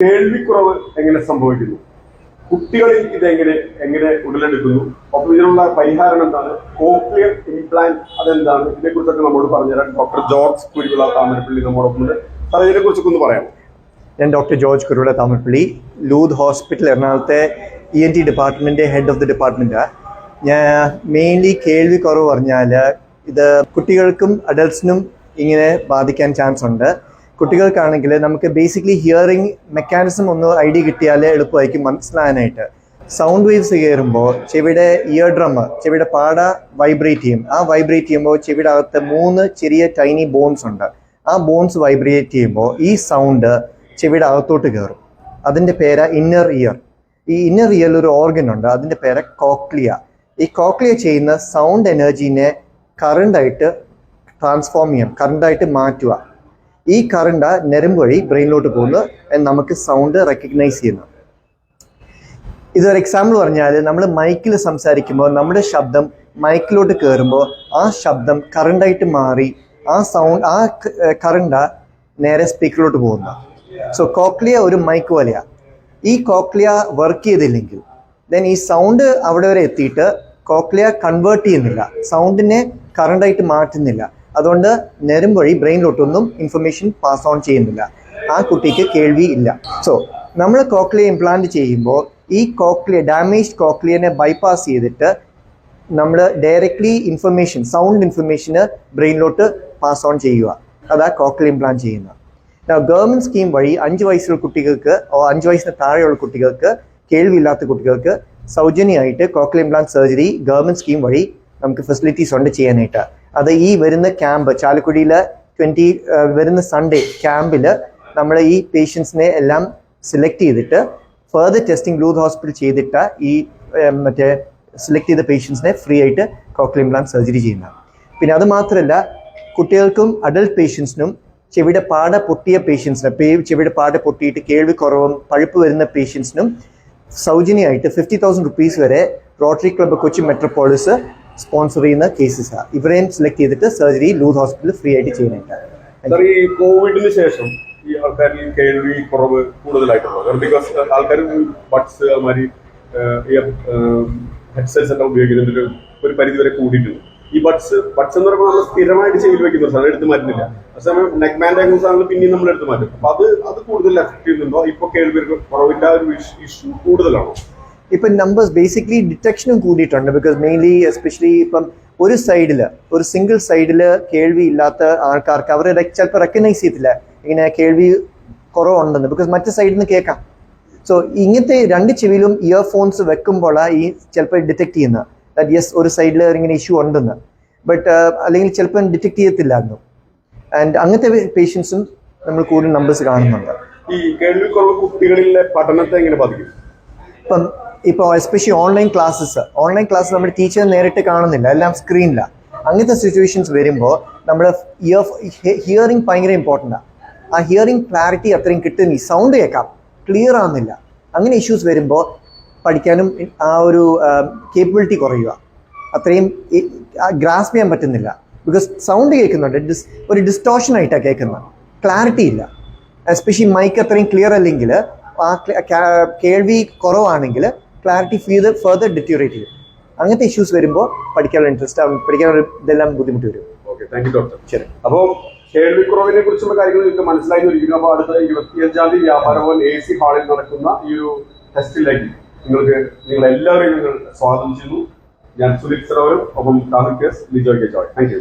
കേൾവിക്കുറവ് എങ്ങനെ സംഭവിക്കുന്നു? കുട്ടികളിൽ ഇത് എങ്ങനെ എങ്ങനെ ഉടലെടുക്കുന്നു? അപ്പൊ ഇതിനുള്ള പരിഹാരം എന്താണ്? കോക്ലിയർ ഇംപ്ലാന്റ് അതെന്താണ്? ഇതിനെക്കുറിച്ചൊക്കെ നമ്മോട് പറഞ്ഞുതരാൻ ഡോക്ടർ ജോർജ് കുരുവിള താമരപ്പള്ളി നമ്മോടൊപ്പം സാർ ഇതിനെക്കുറിച്ചൊക്കെ ഒന്ന് പറയാം ഞാൻ doctor George Kuruvila Thamarappally Lourdes hospital എറണാകുളത്തെ E N T department head of the ഡിപ്പാർട്ട്മെന്റാണ് ഞാൻ മെയിൻലി കേൾവി കുറവ് പറഞ്ഞാൽ ഇത് കുട്ടികൾക്കും അഡൽട്സിനും ഇങ്ങനെ ബാധിക്കാൻ ചാൻസ് ഉണ്ട്. കുട്ടികൾക്കാണെങ്കിൽ നമുക്ക് ബേസിക്കലി ഹിയറിംഗ് മെക്കാനിസം ഒന്ന് ഐഡിയ കിട്ടിയാലേ എളുപ്പമായിരിക്കും മനസ്സിലാകാനായിട്ട്. സൗണ്ട് വേവ്സ് കയറുമ്പോൾ ചെവിയുടെ ഇയർ ഡ്രം ചെവിയുടെ പാട വൈബ്രേറ്റ് ചെയ്യും. ആ വൈബ്രേറ്റ് ചെയ്യുമ്പോൾ ചെവിയുടെ അകത്ത് മൂന്ന് ചെറിയ ടൈനി ബോൺസ് ഉണ്ട്. ആ ബോൺസ് വൈബ്രേറ്റ് ചെയ്യുമ്പോൾ ഈ സൗണ്ട് ചെവിയുടെ അകത്തോട്ട് കയറും. അതിന്റെ പേര് ഇന്നർ ഇയർ ഈ ഇന്നർ ഇയർ ഒരു ഓർഗൻ ഉണ്ട്. അതിന്റെ പേര് കോക്ലിയ ഈ കോക്ലിയ ചെയ്യുന്ന സൗണ്ട് എനർജീനെ കറണ്ടായിട്ട് ട്രാൻസ്ഫോം ചെയ്യും. കറണ്ടായിട്ട് മാറ്റുക. ഈ കറണ്ട് നെരമ്പ് വഴി ബ്രെയിനിലോട്ട് പോകുന്നു and നമുക്ക് സൗണ്ട് റെക്കഗ്നൈസ് ചെയ്യുന്നു. ഇതൊരു എക്സാമ്പിൾ പറഞ്ഞാൽ നമ്മൾ മൈക്കിൽ സംസാരിക്കുമ്പോൾ നമ്മുടെ ശബ്ദം മൈക്കിലോട്ട് കയറുമ്പോൾ ആ ശബ്ദം കറണ്ടായിട്ട് മാറി ആ സൗണ്ട് ആ കറണ്ട നേരെ സ്പീക്കറിലോട്ട് പോകുന്നു. സോ കോക്ലിയ ഒരു മൈക്ക് പോലെയാണ് ഈ കോക്ലിയ വർക്ക് ചെയ്തില്ലെങ്കിൽ ദെൻ ഈ സൗണ്ട് അവിടെ വരെ എത്തിയിട്ട് കോക്ലിയ കൺവേർട്ട് ചെയ്യുന്നില്ല. സൗണ്ടിനെ കറണ്ടായിട്ട് മാറ്റുന്നില്ല. അതുകൊണ്ട് നേരം വഴി ബ്രെയിനിലോട്ടൊന്നും ഇൻഫർമേഷൻ പാസ് ഓൺ ചെയ്യുന്നില്ല. ആ കുട്ടിക്ക് കേൾവി ഇല്ല. സോ നമ്മൾ കോക്ലിയ ഇംപ്ലാന്റ് ചെയ്യുമ്പോൾ ഈ കോക്ലിയ ഡാമേജ്ഡ് കോക്ലിയനെ ബൈപ്പാസ് ചെയ്തിട്ട് നമ്മൾ ഡയറക്റ്റ്ലി ഇൻഫർമേഷൻ സൗണ്ട് ഇൻഫർമേഷന് ബ്രെയിനിലോട്ട് പാസ് ഓൺ ചെയ്യുക. അതാ കോക്ലിയ ഇംപ്ലാന്റ് ചെയ്യുന്നത്. ഗവൺമെന്റ് സ്കീം വഴി അഞ്ച് വയസ്സുള്ള കുട്ടികൾക്ക് അഞ്ച് വയസ്സിന് താഴെയുള്ള കുട്ടികൾക്ക് കേൾവിയില്ലാത്ത കുട്ടികൾക്ക് സൗജന്യമായിട്ട് cochlea implant surgery government scheme വഴി നമുക്ക് ഫെസിലിറ്റീസ് ഉണ്ട് ചെയ്യാനായിട്ട്. അത് ഈ വരുന്ന ക്യാമ്പ് ചാലക്കുടിയിലെ ട്വന്റി വരുന്ന സൺഡേ ക്യാമ്പിൽ നമ്മൾ ഈ പേഷ്യൻസിനെ എല്ലാം സെലക്ട് ചെയ്തിട്ട് ഫർദർ ടെസ്റ്റിംഗ് ലൂത്ത് ഹോസ്പിറ്റൽ ചെയ്തിട്ട് ഈ മറ്റേ സെലക്ട് ചെയ്ത പേഷ്യൻസിനെ ഫ്രീ ആയിട്ട് കോക്ലിയം ബ്ലാങ്ക് സർജറി ചെയ്യുന്ന. പിന്നെ അത് മാത്രമല്ല കുട്ടികൾക്കും അഡൽട്ട് പേഷ്യൻസിനും ചെവിയുടെ പാട പൊട്ടിയ പേഷ്യൻസിന് ചെവിയുടെ പാട പൊട്ടിയിട്ട് കേൾവി കുറവും പഴുപ്പ് വരുന്ന പേഷ്യൻസിനും സൗജന്യമായിട്ട് ഫിഫ്റ്റി തൗസൻഡ് റുപ്പീസ് വരെ Rotary club Kochi Metropolis sponsor ചെയ്യുന്ന കേസസാണ് ഇവരെയും സെലക്ട് ചെയ്തിട്ട് സർജറി ലൂത്ത് ഹോസ്പിറ്റൽ ഫ്രീ ആയിട്ട് ചെയ്യുന്നുണ്ട് ഈ കോവിഡിന് ശേഷം ഈ ആൾക്കാരിൽ കേൾവി കുറവ് കൂടുതലായിട്ടുള്ളത് ബിക്കോസ് ആൾക്കാർ ബഡ്സ് അതുമാതിരി ഈ ഹെഡ്സെറ്റ്സ് എല്ലാം ഉപയോഗിക്കുന്നതിൽ ഒരു പരിധി വരെ കൂടിയിട്ടുണ്ട്. ഈ ബഡ്സ് ബഡ്സ് എന്ന് പറയുമ്പോൾ നമ്മൾ സ്ഥിരമായിട്ട് ചെയ്ത് വെക്കുന്ന. സാധനം എടുത്ത് മാറ്റുന്നില്ല. അതേസമയം നെക്ക് ബാൻഡ് ആണെങ്കിൽ പിന്നെയും നമ്മൾ എടുത്ത് മാറ്റും. അപ്പൊ അത് അത് കൂടുതൽ എഫക്ട് ചെയ്യുന്നുണ്ടോ? ഇപ്പൊ കേൾവി കുറവിന്റെ ഒരു ഇഷ്യൂ കൂടുതലാണോ? ഇപ്പം നമ്പേഴ്സ് ബേസിക്കലി ഡിറ്റക്ഷനും കൂടിയിട്ടുണ്ട് ബിക്കോസ് മെയിൻലി എസ്പെഷ്യലി ഇപ്പം ഒരു സൈഡിൽ ഒരു സിംഗിൾ സൈഡിൽ കേൾവി ഇല്ലാത്ത ആൾക്കാർക്ക് അവർ ചിലപ്പോൾ റെക്കഗ്നൈസ് ചെയ്യത്തില്ല. ഇങ്ങനെ കേൾവി കുറവുണ്ടെന്ന്. ബിക്കോസ് മറ്റു സൈഡിൽ നിന്ന് കേൾക്കാം. സോ ഇങ്ങനത്തെ രണ്ട് ചെവിയിലും ഇയർഫോൺസ് വെക്കുമ്പോഴാണ് ഈ ചിലപ്പോൾ ഡിറ്റക്ട് ചെയ്യുന്നത്. ദാറ്റ് യെസ് ഒരു സൈഡിൽ ഇങ്ങനെ ഇഷ്യൂ ഉണ്ടെന്ന്. ബട്ട് അല്ലെങ്കിൽ ചിലപ്പോൾ ഡിറ്റക്ട് ചെയ്യത്തില്ലായിരുന്നു ആൻഡ് അങ്ങനത്തെ പേഷ്യൻസും നമ്മൾ കൂടുതൽ നമ്പേഴ്സ് കാണുന്നുണ്ട്. ഈ കേൾവി കുറവ് കുട്ടികളിലെ പഠനത്തെ എങ്ങനെ ബാധിക്കും? ഇപ്പം ഇപ്പോൾ especially online classes online class നമ്മൾ ടീച്ചർ നേരിട്ട് കാണുന്നില്ല എല്ലാം സ്ക്രീനിലാണ് അങ്ങനത്തെ സിറ്റുവേഷൻസ് വരുമ്പോൾ നമ്മുടെ ഇയർ ഹിയറിംഗ് ഭയങ്കര ഇമ്പോർട്ടന്റ് ആണ് ആ ഹിയറിംഗ് ക്ലാരിറ്റി അത്രയും കിട്ടുന്നില്ല സൗണ്ട് കേൾക്കാം ക്ലിയർ ആവുന്നില്ല. അങ്ങനെ ഇഷ്യൂസ് വരുമ്പോൾ പഠിക്കാനും ആ ഒരു കേപ്പബിലിറ്റി കുറയുക. അത്രയും ഗ്രാസ്പ് ചെയ്യാൻ പറ്റുന്നില്ല. ബിക്കോസ് സൗണ്ട് കേൾക്കുന്നുണ്ട് ഡിസ് ഒരു ഡിസ്റ്റോഷൻ ആയിട്ടാണ് കേൾക്കുന്നത്. ക്ലാരിറ്റി ഇല്ല. എസ്പെഷ്യലി മൈക്ക് അത്രയും ക്ലിയർ അല്ലെങ്കിൽ ആ കേൾവി കുറവാണെങ്കിൽ ക്ലാരിറ്റി ഫീത് ഫെർദർ ഡിറ്റ്യൂറേറ്റ് ചെയ്യും. അങ്ങനത്തെ ഇഷ്യൂസ് വരുമ്പോൾ പഠിക്കാനുള്ള ഇൻട്രസ്റ്റ് ആവും പഠിക്കാനുള്ള ഇതെല്ലാം ബുദ്ധിമുട്ട് വരും. ഓക്കെ താങ്ക് യു ഡോക്ടർ ശരി. അപ്പോൾ കേൾവിക്കുറവിനെ കുറിച്ചുള്ള കാര്യങ്ങൾ നിങ്ങൾക്ക് മനസ്സിലായി ഇരിക്കുന്നു അപ്പോൾ അടുത്ത ഇരുപത്തിയഞ്ചാം തീയതി വ്യാപാര ഭവൻ എ സി ഹാളിൽ നടക്കുന്ന ഈ ഒരു ടെസ്റ്റിലേക്ക് നിങ്ങൾക്ക് നിങ്ങൾ എല്ലാവരെയും ഞങ്ങൾ സ്വാഗതം ചെയ്യുന്നു. ഞാൻ സുനിൽ സറോവരും ഒപ്പം Thahir case Lijoy K Joy. Thank you